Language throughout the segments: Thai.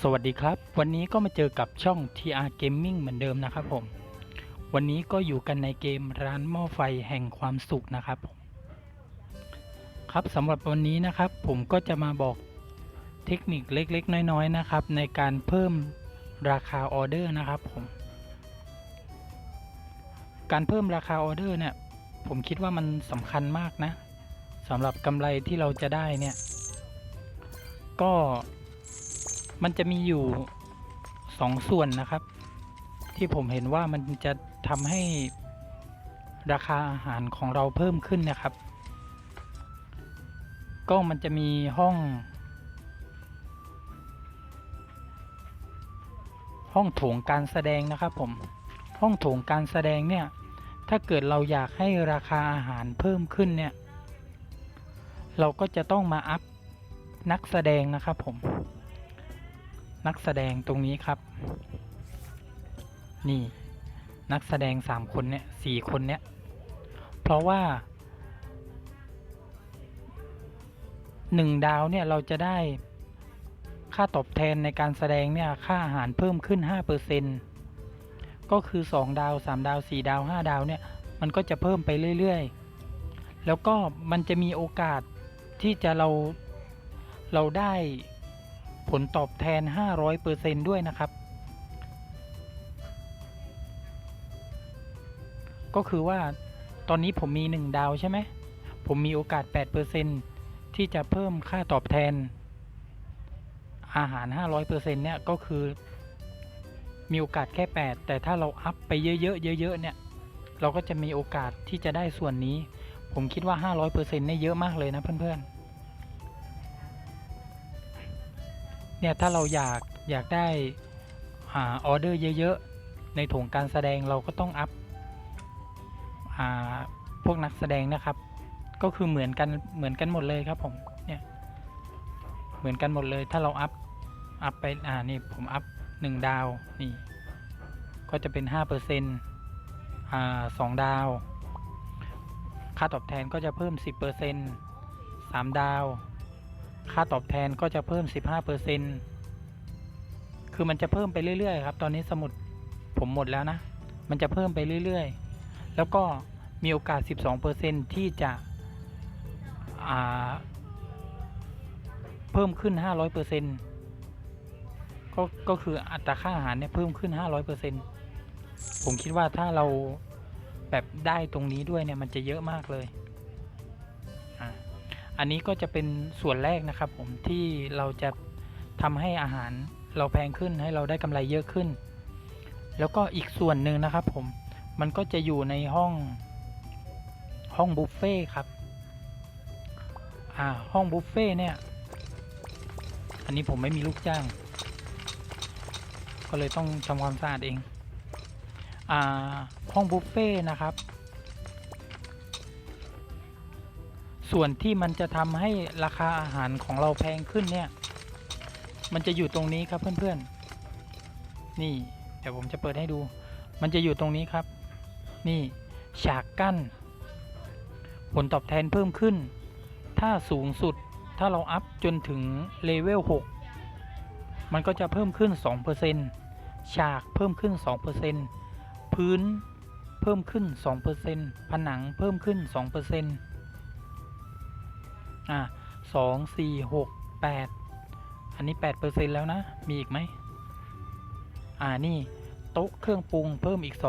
สวัสดีครับ วันนี้ก็มาเจอกับช่อง TR Gaming เหมือนเดิมนะครับผม วันนี้ก็อยู่กันในเกมร้านหม้อไฟแห่งความสุขนะครับผมครับสำหรับวันนี้นะครับ ผมก็จะมาบอกเทคนิคเล็กๆ น้อยๆนะครับ ในการเพิ่มราคาออเดอร์นะครับผม การเพิ่มราคาออเดอร์เนี่ย ผมคิดว่ามันสำคัญมากนะสำหรับกำไรที่เราจะได้เนี่ย ก็ มันจะมีอยู่สองส่วนนะครับ ที่ผมเห็นว่ามันจะทำให้ราคาอาหารของเราเพิ่มขึ้นนะครับ ก็มันจะมีห้อง ห้องโถงการแสดงนะครับผมห้องโถงการแสดงเนี่ย ถ้าเกิดเราอยากให้ราคาอาหารเพิ่มขึ้นเนี่ย เราก็จะต้องมาอัพนักแสดงนะครับผม นักแสดงตรงนี้ครับ นี่นักแสดงสามคนเนี่ยสี่คนเนี่ย เพราะว่าหนึ่งดาวเนี่ยเราจะได้ค่าตอบแทนในการแสดงเนี่ยค่าอาหารเพิ่มขึ้น 5%ก็คือ 2 ดาว 3 ดาว 4 ดาว 5 ดาวเนี่ยมันก็จะเพิ่มไปเรื่อยๆ แล้วก็มันจะมีโอกาสที่จะเราเราได้ ผลตอบแทน 500%ด้วยนะครับ ก็คือว่าตอนนี้ผมมี 1 ดาวใช่ไหม ผมมีโอกาส 8%ที่จะเพิ่มค่าตอบแทน อาหาร 500%เนี่ย ก็คือ มีโอกาสแค่ 8 แต่ถ้าเราอัพไปเยอะๆเยอะๆเนี่ย เราก็จะมีโอกาสที่จะได้ส่วนนี้ ผมคิดว่า 500%เนี่ยเยอะมากเลยนะเพื่อนๆ เนี่ยถ้าเราอยากอยากได้อออเดอร์เยอะๆ ในโถงการแสดงเราก็ต้องอัพอพวกนักแสดงนะครับ ก็คือเหมือนกันเหมือนกันหมดเลยครับผมเนี่ยเหมือนกันหมดเลยถ้าเราอัพอัพไปอ่านี่ผมอัพหนึ่งดาวนี่ก็จะเป็นห้าเปอร์เซ็นต์อ่าสองดาว ค่าตอบแทนก็จะเพิ่มสิบเปอร์เซ็นต์สามดาว ค่าตอบแทนก็จะเพิ่มสิบห้าเปอร์เซ็นต์คือมันจะเพิ่มไปเรื่อยๆครับ ตอนนี้สมุดผมหมดแล้วนะ มันจะเพิ่มไปเรื่อยๆ แล้วก็มีโอกาส 12%ที่จะเพิ่มขึ้น 500%ก็ก็คืออัตราค่าอาหารเนี่ยเพิ่มขึ้น 500%ผมคิดว่าถ้าเราแบบได้ตรงนี้ด้วยเนี่ยมันจะเยอะมากเลย อันนี้ก็จะเป็นส่วนแรกนะครับผมที่เราจะทำให้อาหารเราแพงขึ้นให้เราได้กำไรเยอะขึ้น แล้วก็อีกส่วนหนึ่งนะครับผมมันก็จะอยู่ในห้องห้องบุฟเฟ่ครับอ่าห้องบุฟเฟ่เนี่ยอันนี้ผมไม่มีลูกจ้าง ก็เลยต้องทำความสะอาดเองอ่าห้องบุฟเฟ่นะครับ ส่วนที่มันจะทำให้ราคาอาหารของเราแพงขึ้นเนี่ย มันจะอยู่ตรงนี้ครับเพื่อนๆ นี่ เดี๋ยวผมจะเปิดให้ดู มันจะอยู่ตรงนี้ครับ นี่ฉากกั้น ผลตอบแทนเพิ่มขึ้น ถ้าสูงสุดถ้าเราอัพจนถึงเลเวล6มันก็จะเพิ่มขึ้น 2%ฉากเพิ่มขึ้น 2%พื้นเพิ่มขึ้น 2%ผนังเพิ่มขึ้น 2% อะ2 4 6 8อันนี้8%แล้วนะ มีอีกไหมอ่านี่ โต๊ะเครื่องปรุงเพิ่มอีก2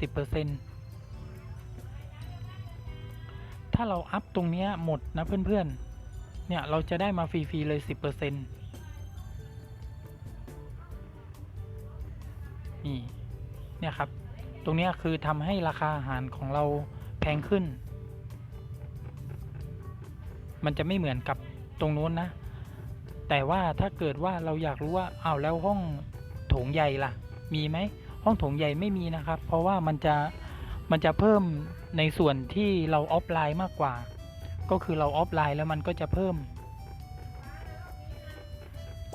10%ถ้าเราอัพตรงเนี้ยหมดนะเพื่อนๆ เนี่ย เราจะได้มาฟรี ๆ เลย10%นี่ เนี่ยครับ ตรงนี้คือทำให้ราคาอาหารของเราแพงขึ้น มันจะไม่เหมือนกับตรงนู้นนะ แต่ว่าถ้าเกิดว่าเราอยากรู้ว่าอ้าวแล้วห้องโถงใหญ่ล่ะ มีไหมห้องโถงใหญ่ไม่มีนะครับ เพราะว่ามันจะมันจะเพิ่มในส่วนที่เราออฟไลน์มากกว่า ก็คือเราออฟไลน์แล้วมันก็จะเพิ่ม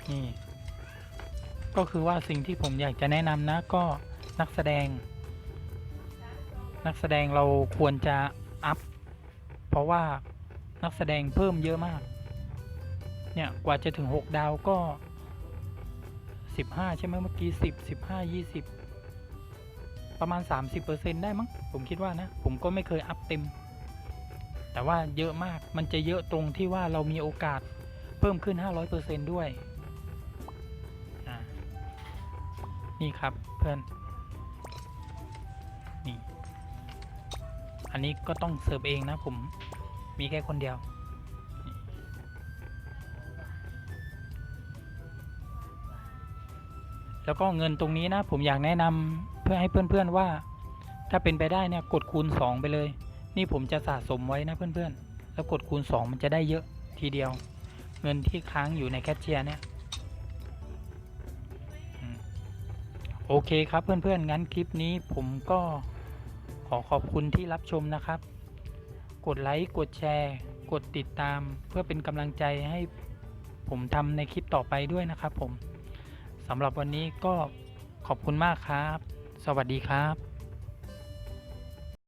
นี่ก็คือว่าสิ่งที่ผมอยากจะแนะนำนะก็นักแสดง นักแสดงเราควรจะอัพเพราะว่า นักแสดงเพิ่มเยอะมาก เนี่ย กว่าจะถึง 6 ดาวก็สิบห้าใช่ไหมเมื่อกี้สิบสิบห้ายี่สิบประมาณสามสิบเปอร์เซ็นได้มั้ง ผมคิดว่านะ ผมก็ไม่เคยอัพเต็ม แต่ว่าเยอะมากมันจะเยอะตรงที่ว่าเรามีโอกาสเพิ่มขึ้นห้าร้อยเปอร์เซ็นด้วย นี่ครับเพื่อน นี่ อันนี้ก็ต้องเสิร์ฟเองนะผม มีแค่คนเดียว แล้วก็เงินตรงนี้นะ ผมอยากแนะนำเพื่อให้เพื่อนๆว่า ถ้าเป็นไปได้เนี่ยกดคูณ 2 ไปเลย นี่ผมจะสะสมไว้นะเพื่อนๆ แล้วกดคูณ 2 มันจะได้เยอะทีเดียว เงินที่ค้างอยู่ในแคชเชียร์เนี่ยโอเคครับเพื่อนๆงั้นคลิปนี้ผมก็ขอขอบคุณที่รับชมนะครับ กดไลค์ กดแชร์ กดติดตาม เพื่อเป็นกำลังใจให้ผมทำในคลิปต่อไปด้วยนะครับผมสำหรับวันนี้ก็ขอบคุณมากครับ สวัสดีครับ